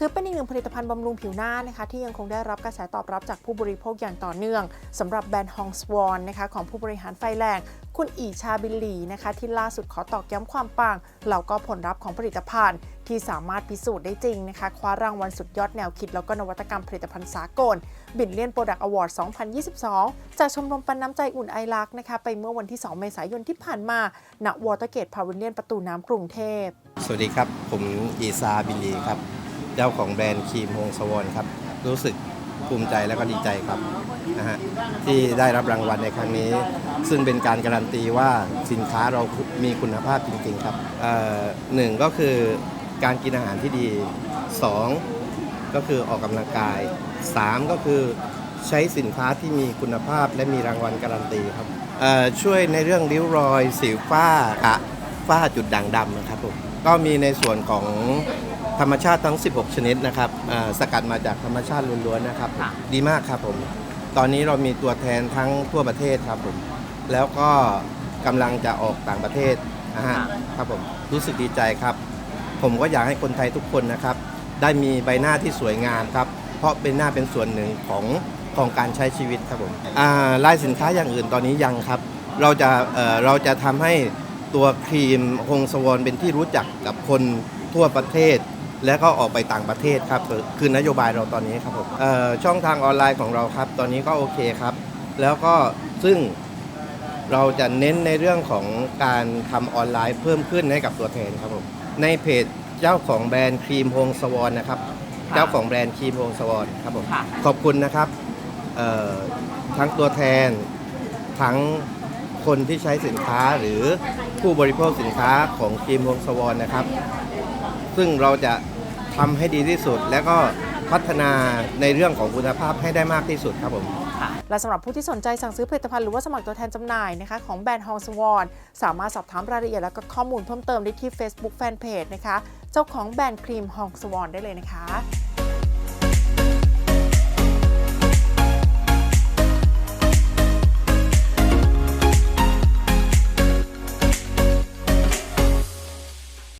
ถือเป็นหนึ่งผลิตภัณฑ์บำรุงผิวหน้านะคะที่ยังคงได้รับกระแสตอบรับจากผู้บริโภคอย่างต่อเนื่องสำหรับแบรนด์ฮองสวอนนะคะของผู้บริหารไฟแรงคุณอีชาบิลลีนะคะที่ล่าสุดขอตอกย้ำความปังแล้วก็ผลลัพธ์ของผลิตภัณฑ์ ที่สามารถพิสูจน์ได้จริงนะคะคว้ารางวัลสุดยอดแนวคิด แล้วก็นวัตกรรมผลิตภัณฑ์สากล บิลเลียนโปรดักต์อวอร์ด 2022 จากชมรมปันน้ำใจอุ่นไอรักนะคะไปเมื่อวันที่ 2 เมษายนที่ผ่านมาณวอเตอร์เกตพาวิเลียนประตูน้ำกรุงเทพ สวัสดีครับ ผมอีซาบิลลีครับ เจ้าของแบรนด์ครีมโฮงสวอนครับ รู้สึกภูมิใจและก็ดีใจครับนะฮะที่ได้รับรางวัลในครั้งนี้ ซึ่งเป็นการการันตีว่าสินค้าเรามีคุณภาพจริงๆครับหนึ่งก็คือการกินอาหารที่ดีสองก็คือออกกำลังกายสามก็คือใช้สินค้าที่มีคุณภาพและมีรางวัลการันตีครับช่วยในเรื่องริ้วรอย สิวฝ้ากระฝ้าจุดด่างดำนะครับผมก็มีในส่วนของ ธรรมชาติทั้ง 16 ชนิดนะครับเอ่อสกัดมาจากธรรมชาติล้วนๆนะครับค่ะดีมากครับผม ตอนนี้เรามีตัวแทนทั้งทั่วประเทศครับผม แล้วก็กำลังจะออกต่างประเทศนะฮะครับผมรู้สึกดีใจครับ ผมก็อยากให้คนไทยทุกคนนะครับ ได้มีใบหน้าที่สวยงามครับ เพราะเป็นหน้าเป็นส่วนหนึ่งของของการใช้ชีวิตครับผมอ่าลายสินค้าอย่างอื่นตอนนี้ยังครับ เราจะเอ่อเราจะทำให้ตัวครีมฮงสวอนเป็นที่รู้จักกับคนทั่วประเทศ และก็ออกไปต่างประเทศครับคือคือนโยบายเราตอนนี้ครับผมเอ่อช่องทางออนไลน์ของเราครับ ตอนนี้ก็โอเคครับ แล้วก็ซึ่งเราจะเน้นในเรื่องของการทำออนไลน์เพิ่มขึ้นให้กับตัวแทนครับผมในเพจเจ้าของแบรนด์ครีมโฮงสวอนนะครับค่ะเจ้าของแบรนด์ครีมโฮงสวอนครับผมค่ะขอบคุณนะครับเอ่อทั้งตัวแทนทั้งคนที่ใช้สินค้าหรือผู้บริโภคสินค้าของครีมโฮงสวอนนะครับ ซึ่งเราจะ ทำให้ดีที่สุด และก็พัฒนาในเรื่องของคุณภาพให้ได้มากที่สุดครับผม และสำหรับผู้ที่สนใจสั่งซื้อผลิตภัณฑ์หรือว่าสมัครตัวแทนจำหน่ายนะคะของแบรนด์ฮองสวอนสามารถสอบถามรายละเอียดและก็ข้อมูลเพิ่มเติมได้ที่ Facebook Fanpage นะคะ เจ้าของแบรนด์ครีมฮองสวอนได้เลยนะคะ